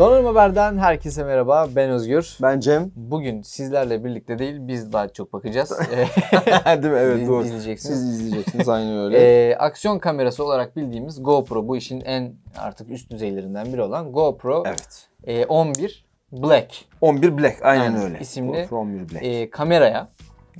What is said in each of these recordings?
Donanım Haber'den herkese merhaba. Ben Özgür. Ben Cem. Bugün sizlerle birlikte değil, biz daha çok bakacağız. Değil mi? Evet doğru. izleyeceksiniz. Siz izleyeceksiniz aynı öyle. Ee, aksiyon kamerası olarak bildiğimiz GoPro bu işin en artık üst düzeylerinden biri olan GoPro evet. e, 11 Black 11 Black aynen Aynen, öyle. isimli, GoPro 11 Black. e, kameraya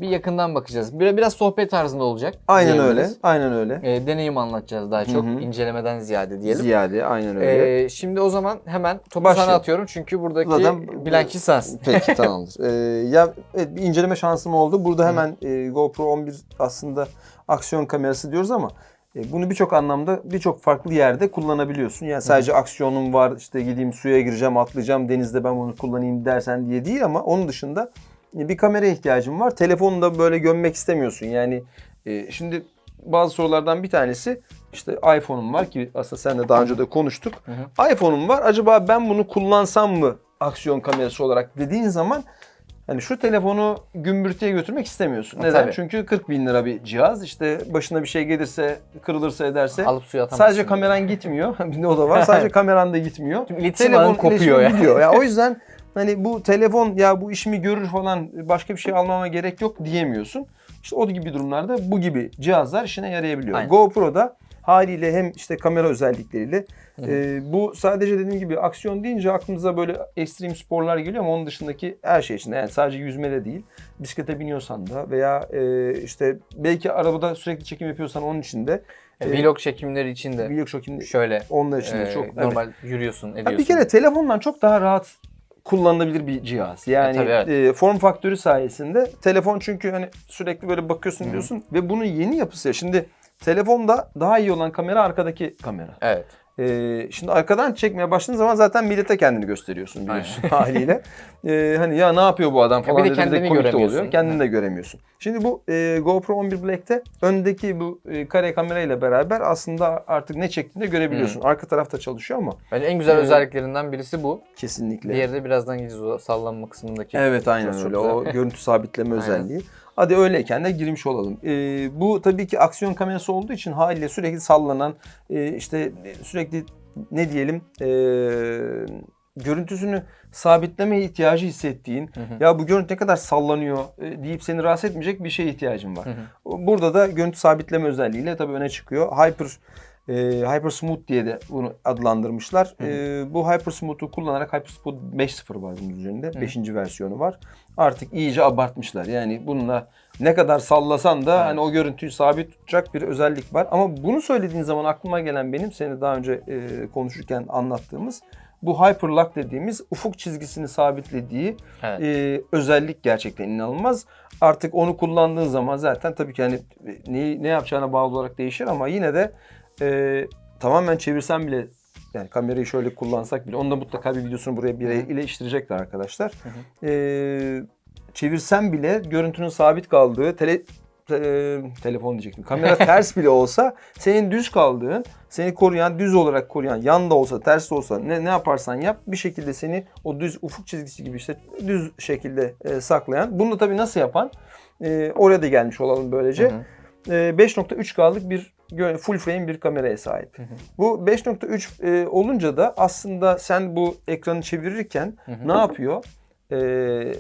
bir yakından bakacağız. Biraz, biraz sohbet tarzında olacak. aynen öyle. Aynen öyle. E, deneyim anlatacağız daha çok Hı hı. incelemeden ziyade diyelim. Ziyade aynen öyle. E, şimdi o zaman hemen topu sana Başlayalım. atıyorum çünkü buradaki Zaten- bilen kişi sensin. Peki tamamdır. Ee, ya evet, bir inceleme şansım oldu. Burada hemen e, GoPro 11 aslında aksiyon kamerası diyoruz ama e, bunu birçok anlamda birçok farklı yerde kullanabiliyorsun. Yani sadece aksiyonum var işte gideyim suya gireceğim atlayacağım denizde ben bunu kullanayım dersen diye değil ama onun dışında e, bir kameraya ihtiyacın var. Telefonu da böyle gömmek istemiyorsun. Yani e, şimdi bazı sorulardan bir tanesi işte iPhone'um var ki aslında sen de daha önce de konuştuk. iPhone'um var acaba ben bunu kullansam mı aksiyon kamerası olarak dediğin zaman hani şu telefonu gümbürtüye götürmek istemiyorsun. Ha, Neden? tabii. Çünkü 40 bin lira bir cihaz. İşte başına bir şey gelirse, kırılırsa ederse Alıp suya atamazsın. sadece kameran gitmiyor. bir de o da var. Sadece kameran da gitmiyor. Tüm iletişim ağın kopuyor iletişim ya. gidiyor. ya. O yüzden hani bu telefon ya bu işimi görür falan başka bir şey almama gerek yok diyemiyorsun. İşte o gibi durumlarda bu gibi cihazlar işine yarayabiliyor. Aynen. GoPro'da haliyle hem işte kamera özellikleriyle e, bu sadece dediğim gibi aksiyon deyince aklımıza böyle ekstrem sporlar geliyor ama onun dışındaki her şey için yani sadece yüzmede değil bisiklete biniyorsan da veya e, işte belki arabada sürekli çekim yapıyorsan onun için de E, Vlog çekimleri için de vlog çekimde şöyle onlar için de e, çok evet. normal yürüyorsun, Ya ediyorsun. bir kere telefondan çok daha rahat kullanılabilir bir cihaz. Yani E, tabii, evet. e, form faktörü sayesinde telefon çünkü hani sürekli böyle bakıyorsun Hı. diyorsun ve bunun yeni yapısı ya. Şimdi telefonda daha iyi olan kamera arkadaki kamera. Evet. Ee, şimdi arkadan çekmeye başladığın zaman zaten millete kendini gösteriyorsun biliyorsun haliyle. Ee, hani ya ne yapıyor bu adam falan bir de dedi, kendini komik de oluyor. Kendini de göremiyorsun. Şimdi bu e, GoPro 11 Black'te öndeki bu e, kare kamerayla beraber aslında artık ne çektiğini de görebiliyorsun. Arka tarafta çalışıyor ama Bence en güzel Ee, özelliklerinden birisi bu. kesinlikle. Diğeri de birazdan gideceğiz o sallanma kısmındaki. Evet aynen öyle. O görüntü sabitleme özelliği. Hadi öyleyken de girmiş olalım. Ee, bu tabii ki aksiyon kamerası olduğu için haliyle sürekli sallanan, e, işte sürekli ne diyelim e, görüntüsünü sabitleme ihtiyacı hissettiğin, hı. ya bu görüntü ne kadar sallanıyor e, deyip seni rahatsız etmeyecek bir şeye ihtiyacın var. Hı hı. Burada da görüntü sabitleme özelliğiyle tabii öne çıkıyor. Hyper e, Hyper Smooth diye de bunu adlandırmışlar. Hı hı. E, bu Hyper Smooth'u kullanarak Hyper Smooth 5.0 var bunun üzerinde. hı. 5. versiyonu var. Artık iyice abartmışlar. Yani bununla ne kadar sallasan da Evet. hani o görüntüyü sabit tutacak bir özellik var. Ama bunu söylediğin zaman aklıma gelen benim seni daha önce e, konuşurken anlattığımız bu Hyperlock dediğimiz ufuk çizgisini sabitlediği Evet. e, özellik gerçekten inanılmaz. Artık onu kullandığın zaman zaten tabii ki hani ne, ne yapacağına bağlı olarak değişir ama yine de e, tamamen çevirsen bile yani kamerayı şöyle kullansak bile onu da mutlaka bir videosunu buraya bir iyileştirecekler arkadaşlar. hı. E, çevirsen bile görüntünün sabit kaldığı tele, te- telefon diyecektim. Kamera ters bile olsa senin düz kaldığın, seni koruyan, düz olarak koruyan, yan da olsa, ters de olsa ne, ne yaparsan yap bir şekilde seni o düz ufuk çizgisi gibi işte düz şekilde e, saklayan. Bunu da tabii nasıl yapan? E, oraya da gelmiş olalım böylece. Hı hı. E, 5.3K'lık bir full frame bir kameraya sahip. Hı hı. Bu 5.3 e, olunca da aslında sen bu ekranı çevirirken Hı hı. ne yapıyor? E,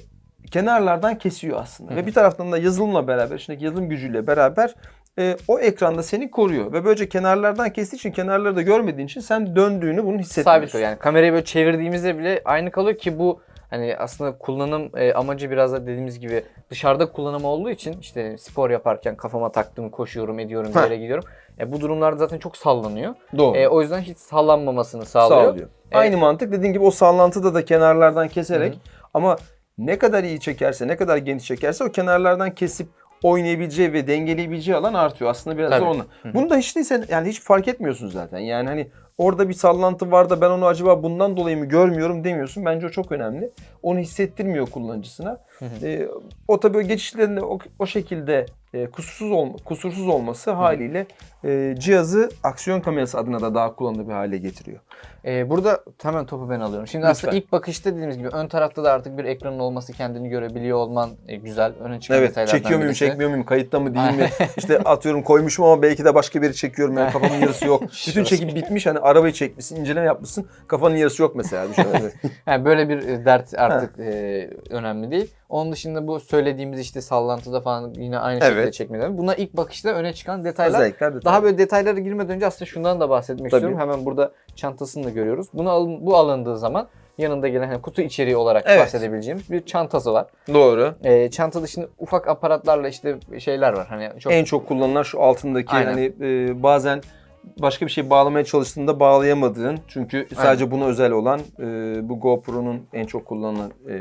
kenarlardan kesiyor aslında. Hı Ve hı. bir taraftan da yazılımla beraber, içindeki yazılım gücüyle beraber e, o ekranda seni koruyor. Ve böylece kenarlardan kestiği için, kenarları da görmediğin için sen döndüğünü bunu hissetmiyorsun. Sabit o yani kamerayı böyle çevirdiğimizde bile aynı kalıyor ki bu hani aslında kullanım e, amacı biraz da dediğimiz gibi dışarıda kullanım olduğu için işte spor yaparken kafama taktım koşuyorum ediyorum bir yere gidiyorum. E, bu durumlarda zaten çok sallanıyor. Doğru. E, o yüzden hiç sallanmamasını sağlıyor. Sağlıyor. Aynı mantık dediğin gibi o sallantıda da kenarlardan keserek Hı ama ne kadar iyi çekerse, ne kadar geniş çekerse o kenarlardan kesip oynayabileceği ve dengeleyebileceği alan artıyor. Aslında biraz Tabii. da onu. Bunu da hiç değilse yani hiç fark etmiyorsun zaten. Yani hani orada bir sallantı var da ben onu acaba bundan dolayı mı görmüyorum demiyorsun. Bence o çok önemli. Onu hissettirmiyor kullanıcısına. Ee, o tabii o geçişlerini o, o şekilde e, kusursuz olma, kusursuz olması haliyle e, cihazı aksiyon kamerası adına da daha kullanılır bir hale getiriyor. Ee, burada hemen topu ben alıyorum. Şimdi Lütfen. aslında ilk bakışta dediğimiz gibi ön tarafta da artık bir ekranın olması kendini görebiliyor olman e, güzel. Öne çıkan Evet, detaylardan çekiyor muyum, birisi. çekmiyor muyum, kayıtta mı değil mi? İşte atıyorum koymuşum ama belki de başka biri çekiyorum yani kafamın yarısı yok. Bütün çekim bitmiş hani arabayı çekmişsin, inceleme yapmışsın, kafanın yarısı yok mesela. Evet. Yani böyle bir e, dert artık e, önemli değil. Onun dışında bu söylediğimiz işte sallantıda falan yine aynı şekilde Evet. çekmeler. Buna ilk bakışta öne çıkan detaylar. Özellikler detay. Daha böyle detaylara girmeden önce aslında şundan da bahsetmek Tabii. istiyorum. Hemen burada çantasını da görüyoruz. Bunu alın, bu alındığı zaman yanında gelen hani kutu içeriği olarak Evet. bahsedebileceğimiz bir çantası var. Doğru. E, çantada şimdi ufak aparatlarla işte şeyler var. Hani çok En çok kullanılan şu altındaki Aynen. hani e, bazen başka bir şey bağlamaya çalıştığında bağlayamadığın çünkü sadece buna özel olan e, bu GoPro'nun en çok kullanılan e,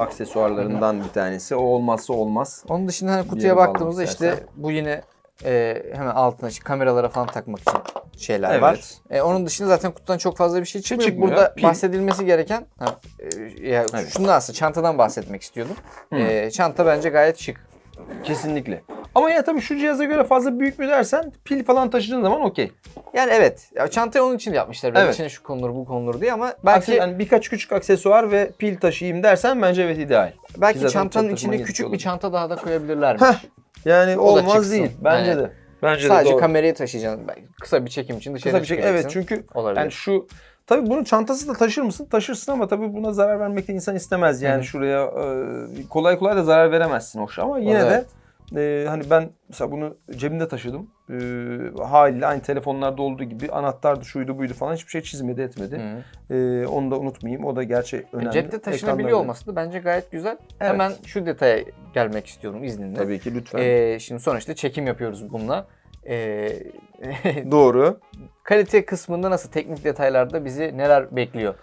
aksesuarlarından bir tanesi. O olmazsa olmaz. Onun dışında hani kutuya baktığımızda işte istersen. bu yine e, hemen altına işte kameralara falan takmak için şeyler Evet. var. E, onun dışında zaten kutudan çok fazla bir şey çıkmıyor. çıkmıyor. Burada Pil. bahsedilmesi gereken ha, e, ya Evet. şundan aslında çantadan bahsetmek istiyordum. E, çanta bence gayet şık. Kesinlikle. Ama ya tabii şu cihaza göre fazla büyük mü dersen pil falan taşıdığın zaman okey. Yani evet. Ya çantayı onun için yapmışlar. Biraz Evet. İçine şu konulur bu konulur diye ama Belki belki yani birkaç küçük aksesuar ve pil taşıyayım dersen bence evet ideal. belki zaten çantanın çok içine taşıma küçük bir çanta daha da koyabilirlermiş. Heh, Yani O da olmaz çıksın. değil. Bence Yani de. Bence Sadece de doğru. kamerayı taşıyacaksın. Belki Kısa bir çekim için dışarı Kısa bir şey. Evet çıkacaksın. çünkü Olabilir. yani şu tabii bunun çantası da taşır mısın? Taşırsın ama tabii buna zarar vermek de insan istemez. Yani Hı şuraya e, kolay kolay da zarar veremezsin hoş ama yine Evet. de e, hani ben mesela bunu cebimde taşıdım. E, haliyle aynı telefonlarda olduğu gibi anahtardı şuydu buydu falan hiçbir şey çizmedi etmedi. Hı. E, onu da unutmayayım. O da gerçi önemli. Cepte taşınabiliyor Ekranda- olması da bence gayet güzel. Evet. Hemen şu detaya gelmek istiyorum izninle. Tabii ki lütfen. Ee, şimdi sonuçta çekim yapıyoruz bununla. Ee, Doğru. kalite kısmında nasıl teknik detaylarda bizi neler bekliyor?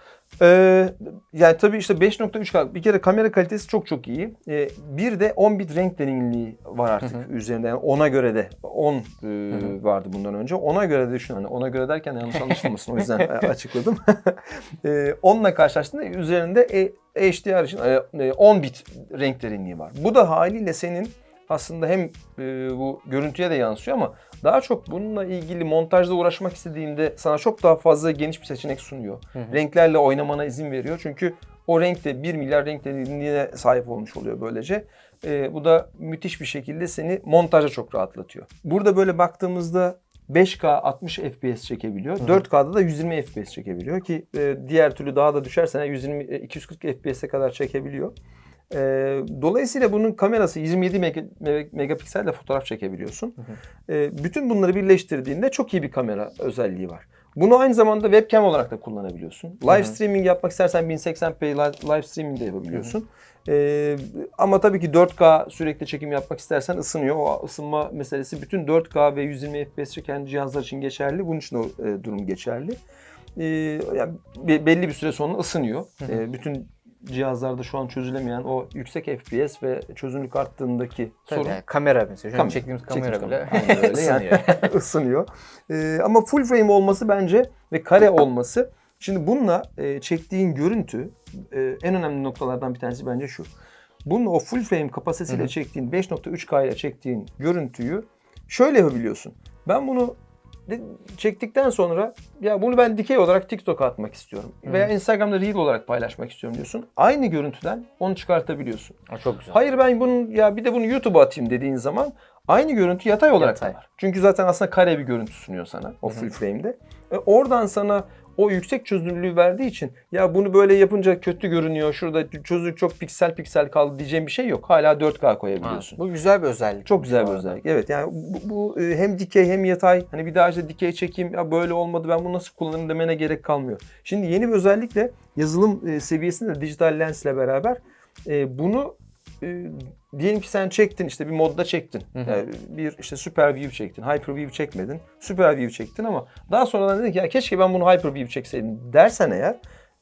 Ee, yani tabii işte 5.3K bir kere kamera kalitesi çok çok iyi. Ee, bir de 10 bit renk derinliği var artık Hı üzerinde. Yani ona göre de 10 e, hı. vardı bundan önce. Ona göre de düşün hani ona göre derken yanlış anlaşılmasın o yüzden e, açıkladım. ee, onunla karşılaştığında üzerinde e, HDR için e, e, 10 bit renk derinliği var. Bu da haliyle senin aslında hem e, bu görüntüye de yansıyor ama daha çok bununla ilgili montajla uğraşmak istediğinde sana çok daha fazla geniş bir seçenek sunuyor. hı. Renklerle oynamana izin veriyor. Çünkü o renk de 1 milyar renk derinliğine sahip olmuş oluyor böylece. E, bu da müthiş bir şekilde seni montaja çok rahatlatıyor. Burada böyle baktığımızda 5K 60 FPS çekebiliyor. 4K'da da 120 FPS çekebiliyor ki e, diğer türlü daha da düşersen 120 e, 240 FPS'e kadar çekebiliyor. E, dolayısıyla bunun kamerası 27 mega- me- megapikselle fotoğraf çekebiliyorsun. E, bütün bunları birleştirdiğinde çok iyi bir kamera özelliği var. Bunu aynı zamanda webcam olarak da kullanabiliyorsun. Live hı. streaming yapmak istersen 1080p live, streaming de yapabiliyorsun. E, ama tabii ki 4K sürekli çekim yapmak istersen ısınıyor. O ısınma meselesi bütün 4K ve 120 FPS çeken cihazlar için geçerli. Bunun için o e, durum geçerli. E, yani be- belli bir süre sonra ısınıyor. E, bütün cihazlarda şu an çözülemeyen o yüksek FPS ve çözünürlük arttığındaki Tabii sorun yani kamera mesela. Şu Kamera. çektiğimiz kamera Çektiğimiz bile kamera. Öyle. Yani ısınıyor. Ee, ama full frame olması bence ve kare olması. Şimdi bununla e, çektiğin görüntü e, en önemli noktalardan bir tanesi bence şu. Bununla o full frame kapasitesiyle Hı hı. çektiğin 5.3K ile çektiğin görüntüyü şöyle yapabiliyorsun. Ben bunu çektikten sonra ya bunu ben dikey olarak TikTok'a atmak istiyorum. Hı. Veya Instagram'da reel olarak paylaşmak istiyorum diyorsun. Aynı görüntüden onu çıkartabiliyorsun. O çok güzel. Hayır ben bunun ya bir de bunu YouTube'a atayım dediğin zaman aynı görüntü yatay olarak Yatay. da var. Çünkü zaten aslında kare bir görüntü sunuyor sana o full frame'de. E, oradan sana o yüksek çözünürlüğü verdiği için ya bunu böyle yapınca kötü görünüyor. Şurada çözünürlük çok piksel piksel kaldı diyeceğim bir şey yok. Hala 4K Ha, koyabiliyorsun. bu güzel bir özellik. Çok güzel bir özellik. Evet yani bu, bu, e, hem dikey hem yatay. Hani bir daha işte dikey çekeyim ya böyle olmadı ben bunu nasıl kullanırım demene gerek kalmıyor. Şimdi yeni bir özellikle yazılım e, seviyesinde dijital lensle beraber e, bunu e, diyelim ki sen çektin işte bir modda çektin. Hı hı. Yani bir işte super view çektin. Hyper view çekmedin. Super view çektin ama daha sonradan dedin ki ya keşke ben bunu hyper view çekseydim dersen eğer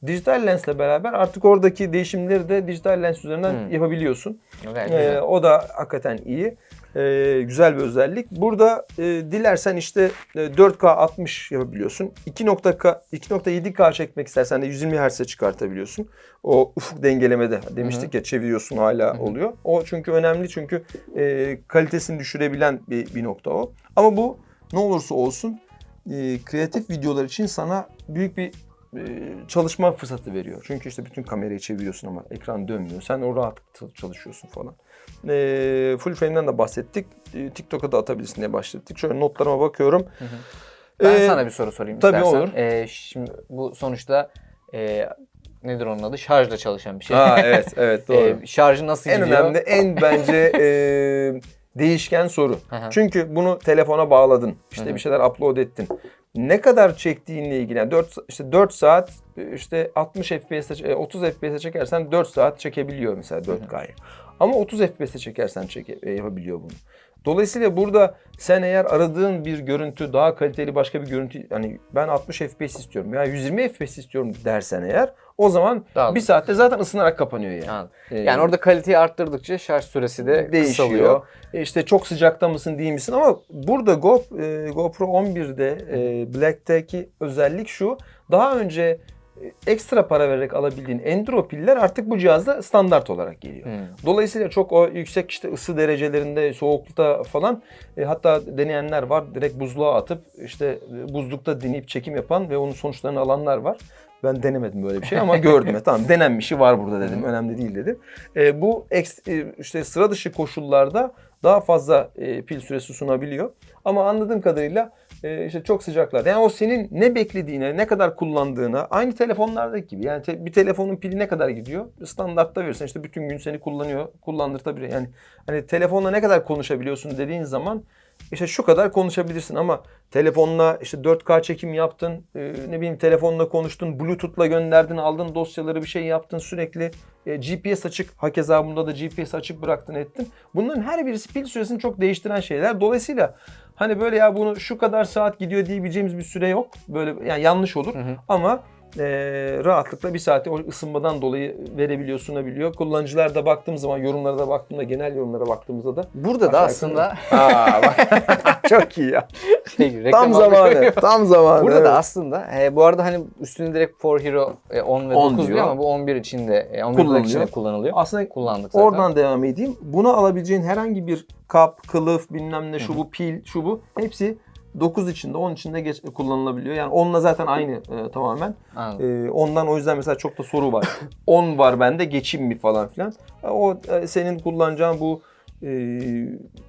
dijital lensle beraber artık oradaki değişimleri de dijital lens üzerinden Hı. yapabiliyorsun. Gayet Ee, o da hakikaten iyi. Ee, güzel bir özellik. Burada e, dilersen işte e, 4K 60 yapabiliyorsun. 2.K 2.7K çekmek istersen de 120 Hz'e çıkartabiliyorsun. O ufuk dengelemede demiştik ya çeviriyorsun hala oluyor. O çünkü önemli çünkü e, kalitesini düşürebilen bir, bir nokta o. Ama bu ne olursa olsun e, kreatif videolar için sana büyük bir e, çalışma fırsatı veriyor. Çünkü işte bütün kamerayı çeviriyorsun ama ekran dönmüyor. Sen o rahatlıkla çalışıyorsun falan. E, full frame'den de bahsettik. E, TikTok'a da atabilirsin diye başladık. Şöyle notlarıma bakıyorum. Ben Ee, sana bir soru sorayım tabii istersen. olur. Ee, şimdi bu sonuçta e, nedir onun adı? Şarjla çalışan bir şey. Ha evet evet doğru. Ee, şarjı nasıl en gidiyor? önemli, en bence e, değişken soru. Hı hı. Çünkü bunu telefona bağladın. İşte Hı hı. bir şeyler upload ettin. Ne kadar çektiğinle ilgili. Yani 4 işte 4 saat işte 60 FPS'e e, 30 FPS'e çekersen 4 saat çekebiliyor mesela 4K'yı. Ama 30 FPS'e çekersen çeke, e, yapabiliyor bunu. Dolayısıyla burada sen eğer aradığın bir görüntü daha kaliteli başka bir görüntü hani ben 60 FPS istiyorum ya 120 FPS istiyorum dersen eğer o zaman Daha bir saatte zaten ısınarak kapanıyor yani. Anladım. Ee, Yani orada kaliteyi arttırdıkça şarj süresi de değişiyor. kısalıyor. E İşte çok sıcakta mısın değil misin ama burada Go, e, GoPro 11'de e, Black'teki özellik şu. Daha önce ekstra para vererek alabildiğin Enduro piller artık bu cihazda standart olarak geliyor. Hmm. Dolayısıyla çok o yüksek işte ısı derecelerinde, soğuklukta falan e, hatta deneyenler var. Direkt buzluğa atıp işte e, buzlukta deneyip çekim yapan ve onun sonuçlarını alanlar var. Ben denemedim böyle bir şey ama gördüm. tamam denenmişi var burada dedim. Önemli değil dedim. E, bu eks, e, işte sıra dışı koşullarda daha fazla e, pil süresi sunabiliyor. Ama anladığım kadarıyla e, işte çok sıcaklarda. Yani o senin ne beklediğine, ne kadar kullandığına aynı telefonlardaki gibi. Yani bir telefonun pili ne kadar gidiyor? Standartta verirsen işte bütün gün seni kullanıyor, kullandırtabiliyor. Yani hani telefonla ne kadar konuşabiliyorsun dediğin zaman işte şu kadar konuşabilirsin ama telefonla işte 4K çekim yaptın, e, ne bileyim telefonla konuştun, Bluetooth'la gönderdin, aldın dosyaları bir şey yaptın sürekli. E, GPS açık, hakeza bunda da GPS açık bıraktın ettin. Bunların her birisi pil süresini çok değiştiren şeyler. Dolayısıyla hani böyle ya bunu şu kadar saat gidiyor diyebileceğimiz bir süre yok. Böyle yani yanlış olur ama e, rahatlıkla bir saate o ısınmadan dolayı verebiliyor, sunabiliyor. Kullanıcılar da baktığım zaman yorumlara da baktığımda, genel yorumlara baktığımızda da Burada da aslında Aa bak çok iyi ya. şey, Tam zamanı. Tam zamanı. Burada evet. da aslında e, bu arada hani üstünde direkt For Hero e, 10 ve 10 9 diyor diyor. ama bu 11 içinde e, 11 Kullanılıyor. Black içinde kullanılıyor. aslında Kullandık zaten. oradan devam edeyim. Bunu alabileceğin herhangi bir kap, kılıf, bilmem ne şu bu, pil, şu bu hepsi 9 içinde, 10 içinde geç, kullanılabiliyor. Yani 10'la zaten aynı e, tamamen. E, ondan o yüzden mesela çok da soru var. 10 var bende geçeyim mi falan filan. E, O e, senin kullanacağın bu e,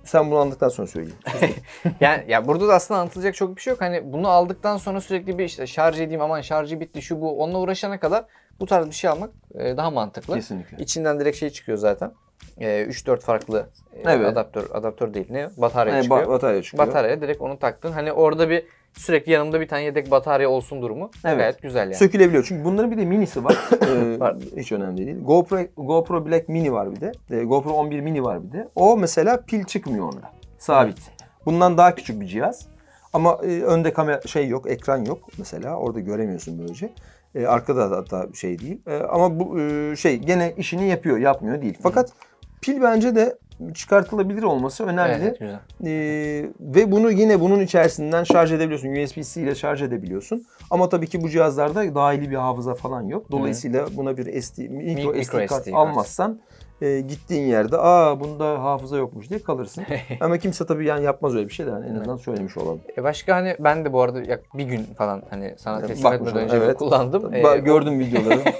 sen bunu anladıktan sonra söyleyeyim. Yani ya burada da aslında anlatılacak çok bir şey yok. Hani bunu aldıktan sonra sürekli bir işte şarj edeyim aman şarjı bitti şu bu onunla uğraşana kadar bu tarz bir şey almak e, daha mantıklı. Kesinlikle. İçinden direkt şey çıkıyor zaten. E, 3-4 farklı e, Evet. adaptör adaptör değil ne batarya E, çıkıyor. ba- batarya çıkıyor. Bataryaya direkt onu taktın. Hani orada bir sürekli yanımda bir tane yedek batarya olsun durumu Evet. gayet güzel yani. Sökülebiliyor. Çünkü bunların bir de minisi var. Ee, Var. Hiç önemli değil. GoPro, GoPro Black Mini var bir de. Ee, GoPro 11 Mini var bir de. O mesela pil çıkmıyor onda. Sabit. Bundan daha küçük bir cihaz. Ama e, önde kamera şey yok, ekran yok mesela. Orada göremiyorsun böylece. E, arkada da hatta şey değil. E, ama bu e, şey gene işini yapıyor, yapmıyor değil. Fakat pil bence de çıkartılabilir olması önemli. Evet, güzel. Ee, ve bunu yine bunun içerisinden şarj edebiliyorsun. USB-C ile şarj edebiliyorsun. Ama tabii ki bu cihazlarda dahili bir hafıza falan yok. Dolayısıyla buna bir SD, micro, Micro SD kart SD kart. almazsan e, gittiğin yerde aa bunda hafıza yokmuş diye kalırsın. Ama kimse tabii yani yapmaz öyle bir şey de yani en azından söylemiş olalım. E başka hani ben de bu arada yak bir gün falan hani sana teslim Bakmış etmeden önce evet. kullandım. Ba- E, gördüm videoları.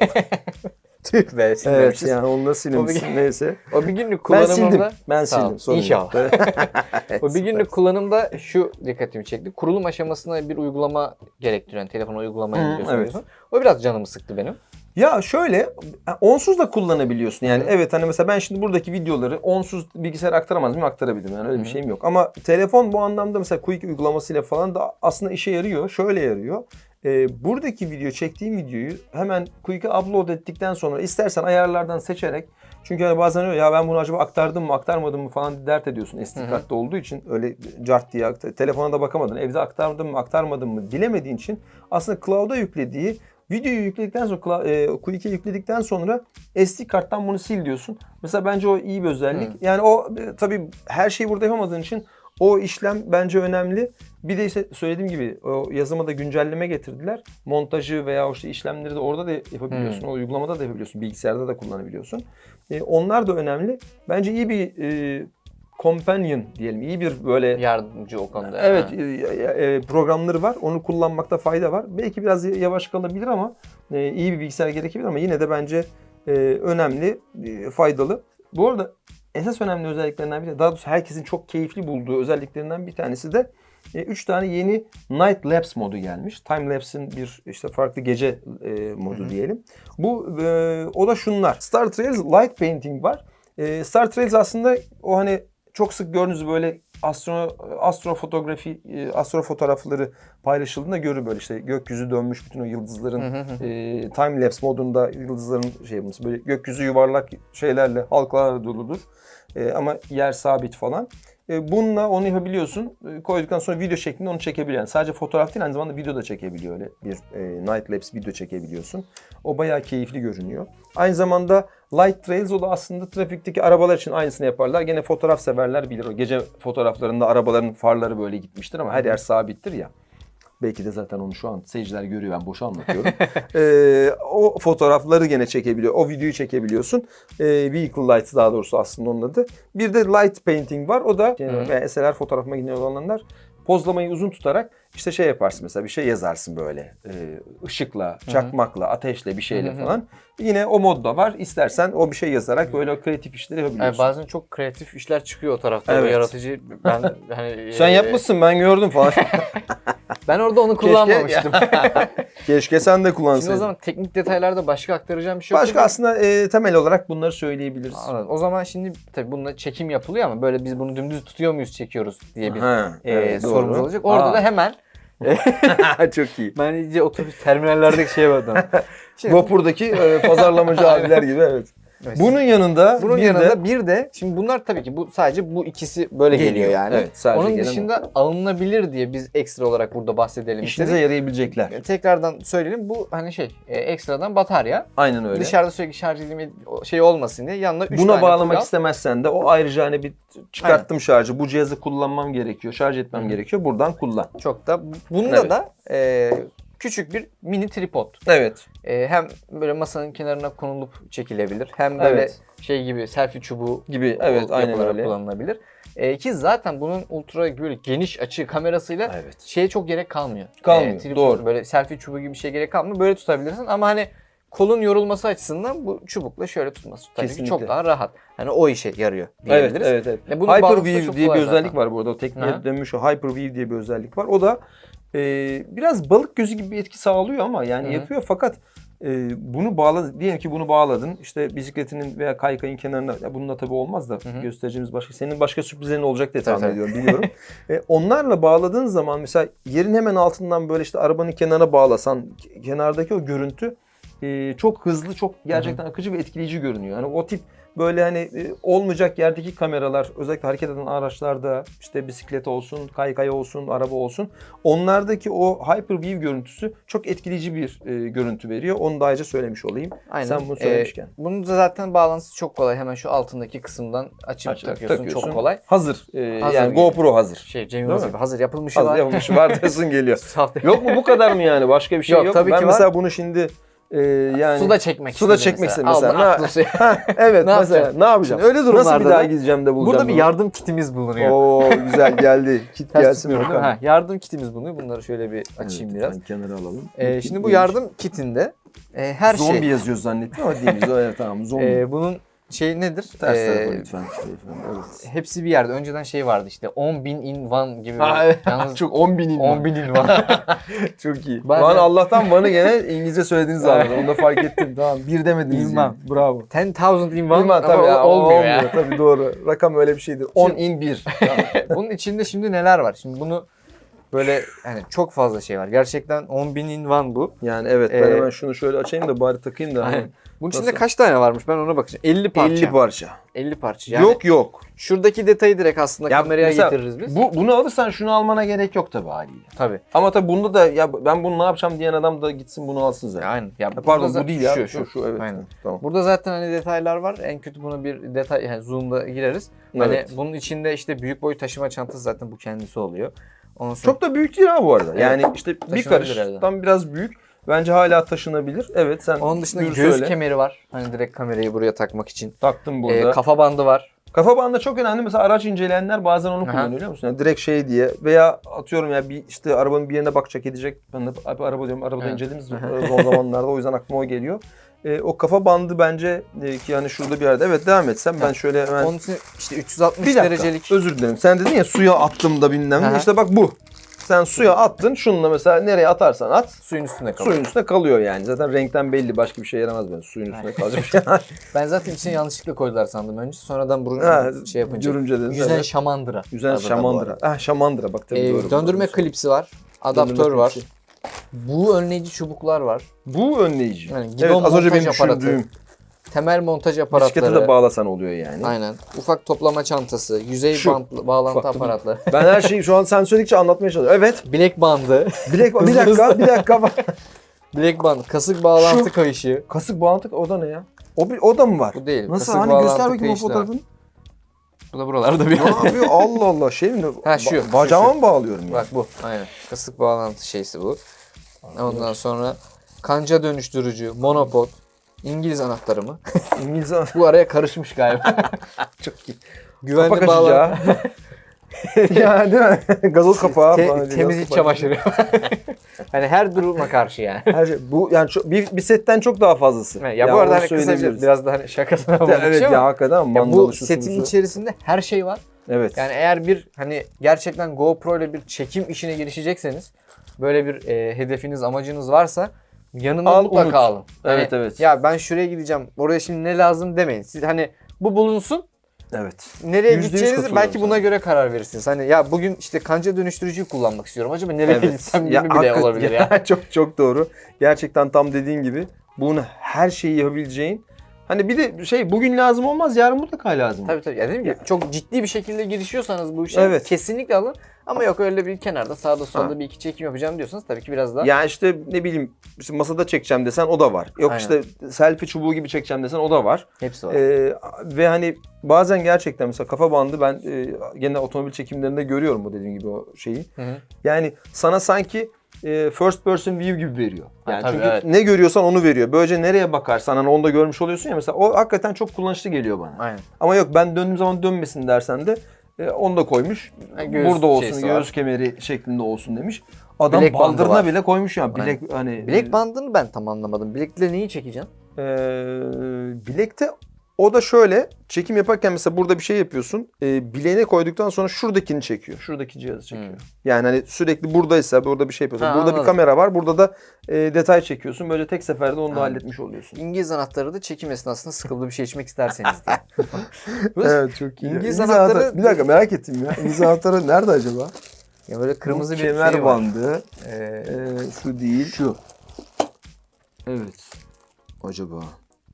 Tüh be evet yani onları silmişsin neyse. O bir günlük Ben kullanımında sildim. Ben sildim. sorun. İnşallah. O bir günlük kullanımda şu dikkatimi çekti. Kurulum aşamasında bir uygulama gerektiriyor. telefona uygulama indiriyorsun. evet. O biraz canımı sıktı benim. Ya şöyle onsuz da kullanabiliyorsun. Yani evet hani mesela ben şimdi buradaki videoları onsuz bilgisayar aktaramaz mıyım? Aktarabilirim. Yani öyle bir Hı hı. şeyim yok. Ama telefon bu anlamda mesela Quick uygulamasıyla falan da aslında işe yarıyor. Şöyle yarıyor. Ee, buradaki video çektiğim videoyu hemen Quick'e upload ettikten sonra istersen ayarlardan seçerek çünkü hani bazen öyle ya ben bunu acaba aktardım mı aktarmadım mı falan dert ediyorsun Hı hı. kartta olduğu için öyle cart diye telefona da bakamadın evde aktardım mı aktarmadım mı bilemediğin için aslında cloud'a yüklediği Videoyu yükledikten sonra, e, Quick'e yükledikten sonra SD karttan bunu sil diyorsun. Mesela bence o iyi bir özellik. Hı. Yani o e, tabii her şeyi burada yapamadığın için o işlem bence önemli. Bir de işte söylediğim gibi o yazıma da güncelleme getirdiler. Montajı veya işte işlemleri de orada da yapabiliyorsun. Hmm. O uygulamada da yapabiliyorsun. Bilgisayarda da kullanabiliyorsun. E, onlar da önemli. Bence iyi bir e, companion diyelim. İyi bir böyle Yardımcı o konuda. Evet Ha. e, e, programları var. Onu kullanmakta fayda var. Belki biraz yavaş kalabilir ama e, iyi bir bilgisayar gerekebilir ama yine de bence e, önemli, e, faydalı. Bu arada esas önemli özelliklerinden biri, daha doğrusu herkesin çok keyifli bulduğu özelliklerinden bir tanesi de 3 tane yeni Night Lapse modu gelmiş. Time Lapse'in bir işte farklı gece e, modu Hı hı. diyelim. Bu e, o da şunlar. Star Trails Light Painting var. E, Star Trails aslında o hani çok sık gördüğünüz böyle astro astrofotografi e, astro fotoğrafları paylaşıldığında görür böyle işte gökyüzü dönmüş bütün o yıldızların e, time lapse modunda yıldızların şey yapması böyle gökyüzü yuvarlak şeylerle halkalarla doludur. E, ama yer sabit falan. E, bununla onu yapabiliyorsun. E, koyduktan sonra video şeklinde onu çekebiliyorsun. Yani sadece fotoğraf değil aynı zamanda video da çekebiliyor öyle bir e, night lapse video çekebiliyorsun. O bayağı keyifli görünüyor. Aynı zamanda Light Trails o da aslında trafikteki arabalar için aynısını yaparlar. Gene fotoğraf severler bilir. O gece fotoğraflarında arabaların farları böyle gitmiştir ama her yer sabittir ya. Belki de zaten onu şu an seyirciler görüyor ben boşa anlatıyorum. Ee, o fotoğrafları gene çekebiliyor. O videoyu çekebiliyorsun. Ee, Vehicle Lights daha doğrusu aslında onun adı. Bir de Light Painting var. O da yani. SLR fotoğraf makineleri olanlar pozlamayı uzun tutarak işte şey yaparsın mesela bir şey yazarsın böyle e, ışıkla, çakmakla, ateşle bir şeyle falan. Yine o modda var. İstersen o bir şey yazarak böyle kreatif işleri Yani yapabiliyorsun. bazen çok kreatif işler çıkıyor o tarafta. Evet. Böyle Yaratıcı. Ben hani Sen e, yapmışsın ben gördüm falan. Ben orada onu kullanmamıştım. Keşke sen de. Şimdi o zaman teknik detaylarda başka aktaracağım bir şey yok. Başka aslında e, temel olarak bunları söyleyebiliriz. Anladım. O zaman şimdi tabii bununla çekim yapılıyor ama böyle biz bunu dümdüz tutuyor muyuz çekiyoruz diye bir Ha, e, evet, doğru. sorumuz olacak. Orada Aa. da hemen Çok iyi. ben iyice otobüs terminallerdeki şeye bakıyorum. Şimdi Vapurdaki e, pazarlamacı abiler gibi evet. Evet. Bunun yanında bunun bir yanında de bir de şimdi bunlar tabii ki bu sadece bu ikisi böyle geliyor, Geliyor. yani. Evet, sadece Onun gelen dışında alınabilir diye biz ekstra olarak burada bahsedelim işinize istedik. yarayabilecekler. E, Tekrardan söyleyelim bu hani şey e, ekstradan batarya. Aynen öyle. Dışarıda sürekli şarj edilme şey olmasın diye yanına 3 Buna tane bağlamak pil al. istemezsen de o ayrıca hani bir çıkarttım şarjı. Bu cihazı kullanmam gerekiyor. Şarj etmem Hı. gerekiyor. Buradan kullan. Çok da bunda Evet. da e, küçük bir mini tripod. Evet. E, hem böyle masanın kenarına konulup çekilebilir. Hem böyle Evet. şey gibi selfie çubuğu Gibi. Evet, aynen öyle. kullanılabilir. E, ki zaten bunun ultra böyle geniş açı kamerasıyla Evet. şeye çok gerek kalmıyor. Kalmıyor, tripod, doğru. Böyle selfie çubuğu gibi bir şey gerek kalmıyor. Böyle tutabilirsin ama hani kolun yorulması açısından bu çubukla şöyle tutması tabii ki çok daha rahat. Hani o işe yarıyor Evet, diyebiliriz. evet, evet. E, bunun bağlantısı Hyper-V çok diye bir kolay özellik zaten. var bu arada. O tekniğe dönmüş o Hyper-V diye bir özellik var. O da e, biraz balık gözü gibi bir etki sağlıyor ama yani Hı hı. yapıyor fakat e, bunu bağla diyelim ki bunu bağladın işte bisikletinin veya kaykayın kenarına ya bununla tabii olmaz da hı. göstereceğimiz başka senin başka sürprizlerin olacak diye tahmin ediyorum biliyorum. e, onlarla bağladığın zaman mesela yerin hemen altından böyle işte arabanın kenarına bağlasan ke- kenardaki o görüntü e, çok hızlı çok gerçekten akıcı ve etkileyici görünüyor. Yani o tip böyle hani e, olmayacak yerdeki kameralar özellikle hareket eden araçlarda işte bisiklet olsun, kaykay olsun, araba olsun onlardaki o Hyper-View görüntüsü çok etkileyici bir e, görüntü veriyor. Onu da ayrıca söylemiş olayım. Aynen. Sen bunu söylemişken. Ee, bunun da zaten bağlantısı çok kolay. Hemen şu altındaki kısımdan açıp Açıp takıyorsun. takıyorsun. Çok kolay. Hazır. e, Hazır yani gibi. GoPro hazır. Şey Cem Yılmaz gibi hazır yapılmışı Hazır var. yapılmış var diyorsun geliyor. Yok mu bu kadar mı yani? Başka bir şey yok, Yok, tabii ben ki var. mesela bunu şimdi e, yani Suda çekmek Suda istedi çekmek mesela. Ne- aklı suya. Ha, evet Ne mesela yapacaksın? ne yapacağım? Şimdi öyle Nasıl bir durumlarda daha da gideceğim de bulacağım Burada bir bunu? yardım kitimiz bulunuyor. Oo güzel geldi. Kit Ters gelsin bakalım. Ha, yardım kitimiz bulunuyor. Bunları şöyle bir açayım Evet, biraz. Kenara alalım. Ee, şimdi bu yardım kitinde e, her zombi şey. yazıyor zannettim ama değiliz. Evet tamam zombi. e, bunun şey nedir? Ters Ee, tarafa lütfen. Beyefendi, Evet. Hepsi bir yerde. Önceden şey vardı işte 10 bin in one gibi. Ha, evet. Yalnız Çok 10 binin 10 bin in one. Çok iyi. Bazen- Van Allah'tan Van'ı gene İngilizce söylediğiniz zaman. Onu da fark ettim. Tamam. Bir demediniz. İnvan. yani. Bravo. 10,000 in one İnvan ama tabii ya. olmuyor ya. Tabii doğru. Rakam öyle bir şeydir. 10 in 1. Bunun içinde şimdi neler var? Şimdi bunu Böyle hani çok fazla şey var. Gerçekten 10.000 in one bu. Yani evet ben Ee, hemen şunu şöyle açayım da bari takayım da. hani Bunun içinde kaç tane varmış? Ben ona bakacağım. 50 parça. 50 parça. 50 parça. Yani Yok yok. Şuradaki detayı direkt aslında Ya kameraya mesela getiririz biz. Bu, bunu alırsan şunu almana gerek yok tabii haliyle. Tabii. Ama tabii bunda da ya ben bunu ne yapacağım diyen adam da gitsin bunu alsın zaten. Aynen. Ya Ha, Pardon burada bu değil ya. Şu, Şu, şu, evet. Aynen. Tamam. Burada zaten hani detaylar var. En kötü buna bir detay yani zoom'da gireriz. Hani Evet. bunun içinde işte büyük boy taşıma çantası zaten bu kendisi oluyor. Ondan sonra Çok da büyük değil ha bu arada. Yani işte bir karış tam biraz büyük. Bence hala taşınabilir. Evet sen onun dışında göğüs söyle. kemeri var. Hani direkt kamerayı buraya takmak için. taktım Ee, burada. kafa bandı var. Kafa bandı çok önemli. Mesela araç inceleyenler bazen onu kullanıyor biliyor musun? Yani direkt şey diye veya atıyorum ya bir işte arabanın bir yerine bakacak edecek. Ben de abi araba diyorum. Arabada Evet. inceledim son zamanlarda o yüzden aklıma o geliyor. Ee, o kafa bandı bence e, ki yani şurada bir yerde. Evet devam etsem ben şöyle hemen Onun için işte 360 bir dakika. derecelik Özür dilerim. Sen dedin ya suya attım da bilmem ne. İşte bak bu. Sen suya attın. Şununla mesela nereye atarsan at. suyun üstünde kalıyor. Suyun üstünde kalıyor yani. Zaten renkten belli. Başka bir şey yaramaz ben. Suyun üstünde kalacak bir şey. Ben zaten içine yanlışlıkla koydular sandım önce. Sonradan Ha, şey yapınca. görünce dedim, Yüzen evet. şamandıra. Yüzen adı da bu şamandıra. arada. Ah şamandıra bak tabii Ee, doğru. döndürme klipsi var. Adaptör Döndürme var. klipsi. Bu önleyici çubuklar var. Bu önleyici. Yani evet az önce benim montaj aparatı, düşündüğüm. Temel montaj Bisiklete aparatları. de bağlasan oluyor yani. Aynen. Ufak toplama çantası, yüzey Şu, bantlı bağlantı ufak- aparatları. Ben her şeyi şu an sen söyledikçe anlatmaya çalışıyorum. Evet. Bilek bandı. Bilek, bir dakika, bir dakika. Bilek bandı, kasık bağlantı Şu. kayışı. Kasık bağlantı o da ne ya? O, o da mı var? Bu değil. Nasıl kasık hani göster bakayım o fotoğrafını. Bu da buralarda bir. ne yapıyor? Allah Allah şey mi? Ha, şu, Ba- Bacağıma mı bağlıyorum ya? Bak bu. Aynen. Kasık bağlantı şeysi bu. Ondan sonra kanca dönüştürücü, monopod, İngiliz anahtarı mı? İngiliz bu araya karışmış galiba. çok iyi. Güvenli açacağı. ya değil mi? Gazoz kapağı. Te- falan temiz iç çamaşırı. hani her duruma karşı yani. Her şey. Bu yani çok, bir, bir setten çok daha fazlası. ya, Yani bu arada hani kısaca biraz da hani şakasına Ya vurmuş evet ama. ya hakikaten ya bu setin busu. içerisinde her şey var. Evet. Yani eğer bir hani gerçekten GoPro ile bir çekim işine girişecekseniz böyle bir e, hedefiniz, amacınız varsa yanına Al, mutlaka unut. alın. Hani, Evet, evet. Ya ben şuraya gideceğim. Oraya şimdi ne lazım demeyin. Siz hani bu bulunsun. Evet. Nereye katılıyorum belki buna sana. göre karar verirsiniz. Hani ya bugün işte kanca dönüştürücüyü kullanmak istiyorum. Acaba nereye gitsem gibi bile hakikaten- olabilir ya. çok çok doğru. Gerçekten tam dediğin gibi bunu her şeyi yapabileceğin. Hani bir de şey bugün lazım olmaz yarın mutlaka lazım. Tabii tabii. Ya dedim ki çok ciddi bir şekilde girişiyorsanız bu işe Evet. kesinlikle alın. Ama yok öyle bir kenarda sağda solda Ha. bir iki çekim yapacağım diyorsanız tabii ki biraz daha Ya işte ne bileyim işte masada çekeceğim desen o da var. Yok Aynen. işte selfie çubuğu gibi çekeceğim desen o da var. hepsi var. Ee, ve hani bazen gerçekten mesela kafa bandı ben e, gene otomobil çekimlerinde görüyorum bu dediğim gibi o şeyi. Hı hı. Yani sana sanki e, first person view gibi veriyor. Ha, Yani tabii, çünkü evet. ne görüyorsan onu veriyor. Böylece nereye bakarsan hani onu da görmüş oluyorsun ya mesela o hakikaten çok kullanışlı geliyor bana. Aynen. Ama yok ben döndüğüm zaman dönmesin dersen de e, onu da koymuş. Ha, göğüs Burada olsun göğüs var. kemeri şeklinde olsun demiş. Adam Bilek bandı baldırına var. bile koymuş ya. Bilek hani Bilek bandını ben tam anlamadım. Bilekle neyi çekeceksin? e, bilekte o da şöyle çekim yaparken mesela burada bir şey yapıyorsun. E, bileğine koyduktan sonra şuradakini çekiyor. Şuradaki cihazı çekiyor. Hmm. Yani hani sürekli buradaysa burada bir şey yapıyorsun. Ha, burada bir anladım. kamera var. Burada da e, detay çekiyorsun. Böyle tek seferde onu da Ha. halletmiş oluyorsun. İngiliz anahtarı da çekim esnasında sıkıldı bir şey içmek isterseniz diye. Evet çok iyi. İngiliz İngiliz anahtarı- anahtarı- Bir dakika merak ettim ya. İngiliz anahtarı nerede acaba? ya böyle kırmızı Bu bir kemer şey var. bandı. Ee, Ee, şu değil. Şu. Evet. Acaba.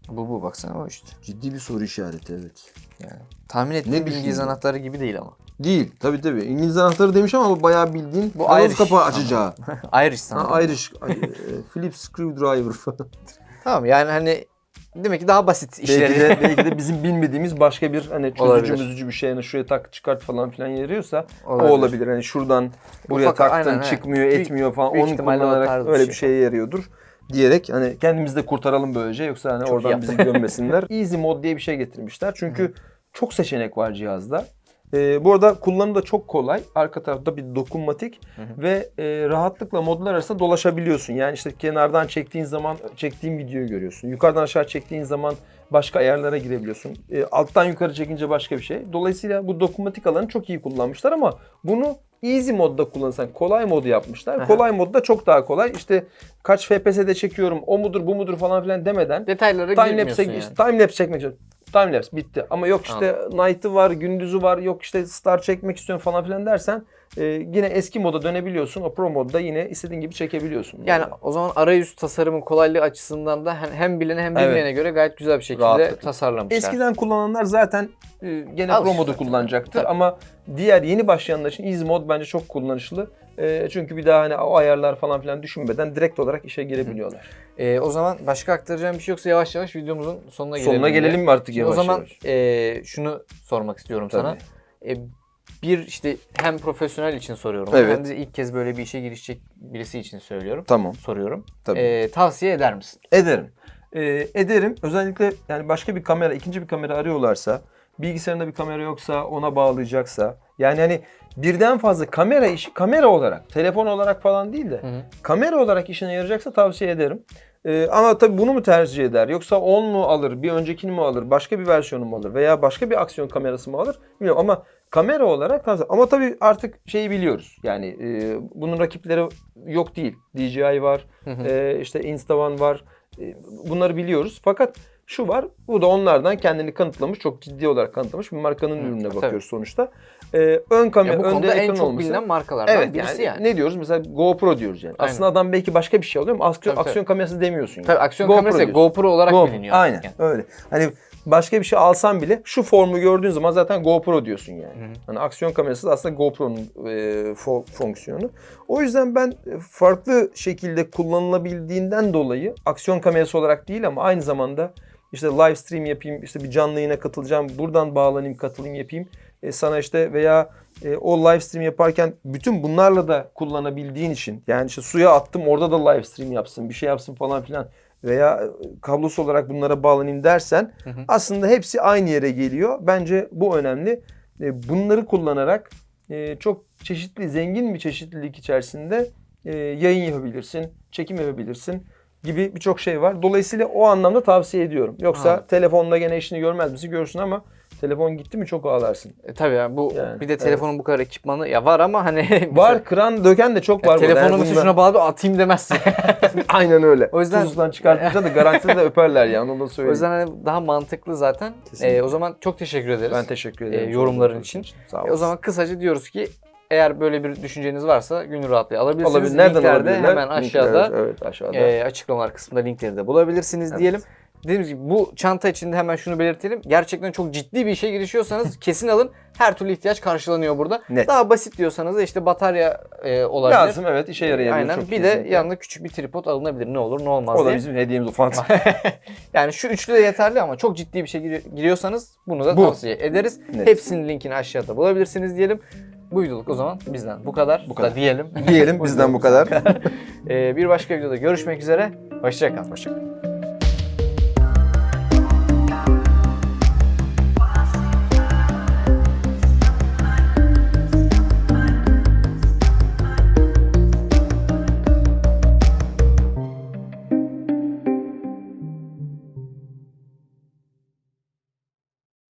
Bu bu baksana o işte. Ciddi bir soru işareti evet. Yani tahmin ettiğim Ne bir İngiliz düşündün? anahtarı gibi değil ama. Değil. Tabii tabii. İngiliz anahtarı demiş ama bu bayağı bildiğin Bu Irish. kapağı açacağı. Irish sanırım. ha, Irish. Ay, e, Phillips screwdriver falan. Tamam yani hani demek ki daha basit belki, işleri. de, belki de bizim bilmediğimiz başka bir hani çözücü Olabilir. müzücü bir şey hani şuraya tak çıkart falan filan yarıyorsa o olabilir. Hani şuradan buraya Ufak, taktın aynen, çıkmıyor Büyük- etmiyor falan büyük onu ihtimalle o kullanarak tarz bir öyle şey. şeye yarıyordur diyerek hani kendimizi de kurtaralım böylece yoksa hani Çok oradan bizi gömmesinler. Easy mod diye bir şey getirmişler. Çünkü çok seçenek var cihazda. Ee, bu arada kullanımı da çok kolay. Arka tarafta bir dokunmatik ve e, rahatlıkla modlar arasında dolaşabiliyorsun. Yani işte kenardan çektiğin zaman çektiğin videoyu görüyorsun. Yukarıdan aşağı çektiğin zaman başka ayarlara girebiliyorsun. E, alttan yukarı çekince başka bir şey. Dolayısıyla bu dokunmatik alanı çok iyi kullanmışlar ama bunu easy modda kullanırsan kolay modu yapmışlar. Aha. Kolay modda çok daha kolay. İşte kaç FPS'de çekiyorum, o mudur, bu mudur falan filan demeden Detaylara time girmiyorsun yani. işte time lapse çekmek istiyorum. Time lapse bitti. Ama yok işte night'ı var, gündüzü var, yok işte star çekmek istiyorum falan filan dersen e, yine eski moda dönebiliyorsun. O Pro modda yine istediğin gibi çekebiliyorsun. Yani o zaman arayüz tasarımı kolaylığı açısından da hem- bilene hem Evet. bilmeyene göre gayet güzel bir şekilde Rahatlıkla. tasarlamışlar. Eskiden kullananlar zaten e, gene Al Pro modu kullanacaktır Tabii. ama diğer yeni başlayanlar için Easy mod bence çok kullanışlı. E, çünkü bir daha hani o ayarlar falan filan düşünmeden direkt olarak işe girebiliyorlar. Ee, o zaman başka aktaracağım bir şey yoksa yavaş yavaş videomuzun sonuna gelelim. Sonuna gelelim mi artık Şimdi yavaş o zaman yavaş? e, şunu sormak istiyorum sana. Tabii. E, bir işte hem profesyonel için soruyorum Evet. hem de ilk kez böyle bir işe girişecek birisi için söylüyorum. Tamam. Soruyorum. Tabii. E, tavsiye eder misin? Ederim. Ee, ederim. Özellikle yani başka bir kamera, ikinci bir kamera arıyorlarsa, bilgisayarında bir kamera yoksa ona bağlayacaksa, yani hani birden fazla kamera işi, kamera olarak, telefon olarak falan değil de, Hı hı. kamera olarak işine yarayacaksa tavsiye ederim. Ee, ama tabii bunu mu tercih eder? Yoksa 10 mu alır, bir öncekini mi alır, başka bir versiyonu mu alır veya başka bir aksiyon kamerası mı alır? Bilmiyorum ama kamera olarak tavsiye Ama tabii artık şeyi biliyoruz. Yani e, bunun rakipleri yok değil. DJI var, e, işte Instavan var. E, bunları biliyoruz. Fakat şu var, bu da onlardan kendini kanıtlamış, çok ciddi olarak kanıtlamış bir markanın Hı, ürününe tabii. bakıyoruz sonuçta. E, ön kamera, Ya bu önde en çok olması. bilinen markalardan Evet birisi yani, yani. ne diyoruz mesela GoPro diyoruz yani. Aynen. Aslında adam belki başka bir şey alıyor ama aksiyon, Tabii, tabii. aksiyon kamerası demiyorsun. Yani. Tabii aksiyon GoPro kamerası diyorsun. GoPro olarak GoPro. biliniyor. Aynen Yani. öyle. Hani başka bir şey alsan bile şu formu gördüğün zaman zaten GoPro diyorsun yani. Hı hı. Hani aksiyon kamerası da aslında GoPro'nun e, fo- fonksiyonu. O yüzden ben e, farklı şekilde kullanılabildiğinden dolayı aksiyon kamerası olarak değil ama aynı zamanda işte live stream yapayım, işte bir canlı yayına katılacağım, buradan bağlanayım, katılayım yapayım. E, sana işte veya e, o live stream yaparken bütün bunlarla da kullanabildiğin için yani işte suya attım orada da live stream yapsın, bir şey yapsın falan filan veya e, kablosu olarak bunlara bağlanayım dersen Hı hı. aslında hepsi aynı yere geliyor. Bence bu önemli. E, bunları kullanarak e, çok çeşitli, zengin bir çeşitlilik içerisinde yayın yapabilirsin, çekim yapabilirsin gibi birçok şey var. Dolayısıyla o anlamda tavsiye ediyorum. Yoksa Anladım. telefonda gene işini görmez misin? Görürsün ama telefon gitti mi çok ağlarsın. E, tabii yani bu Yani, bir de evet. telefonun bu kadar ekipmanı ya var ama hani Var kıran döken de çok var. burada. telefonun Yani mesela bunda- şuna bağlı atayım demezsin. Aynen öyle. O yüzden- Tuzludan çıkartınca da garantide de öperler yani onu da o söyleyeyim. yüzden hani daha mantıklı zaten. Kesinlikle. E, o zaman çok teşekkür ederiz. ben teşekkür ederim. e, yorumların Çok için. Sağ E, o zaman kısaca diyoruz ki eğer böyle bir düşünceniz varsa gönül rahatlığı alabilirsiniz. Olabilir. Nereden Linkler de alabilirler? hemen aşağıda Linkler, evet aşağıda. e, açıklamalar kısmında linkleri de bulabilirsiniz Evet. diyelim. Dediğimiz gibi bu çanta içinde hemen şunu belirtelim. Gerçekten çok ciddi bir işe girişiyorsanız kesin alın. Her türlü ihtiyaç karşılanıyor burada. Net. Daha basit diyorsanız da işte batarya e, olabilir. Lazım evet işe yarayabilir. Aynen. çok bir de kesinlikle. yanında küçük bir tripod alınabilir. Ne olur ne olmaz O da diye. bizim hediyemiz ufak. yani şu üçlü de yeterli ama çok ciddi bir şey giri- giriyorsanız bunu da Bu. tavsiye ederiz. Net. Hepsinin linkini aşağıda bulabilirsiniz diyelim. Bu videoluk o zaman bizden bu kadar. Bu kadar. Da diyelim. Diyelim bizden bu kadar. Ee, bir başka videoda görüşmek üzere. Hoşçakalın. Hoşçakalın.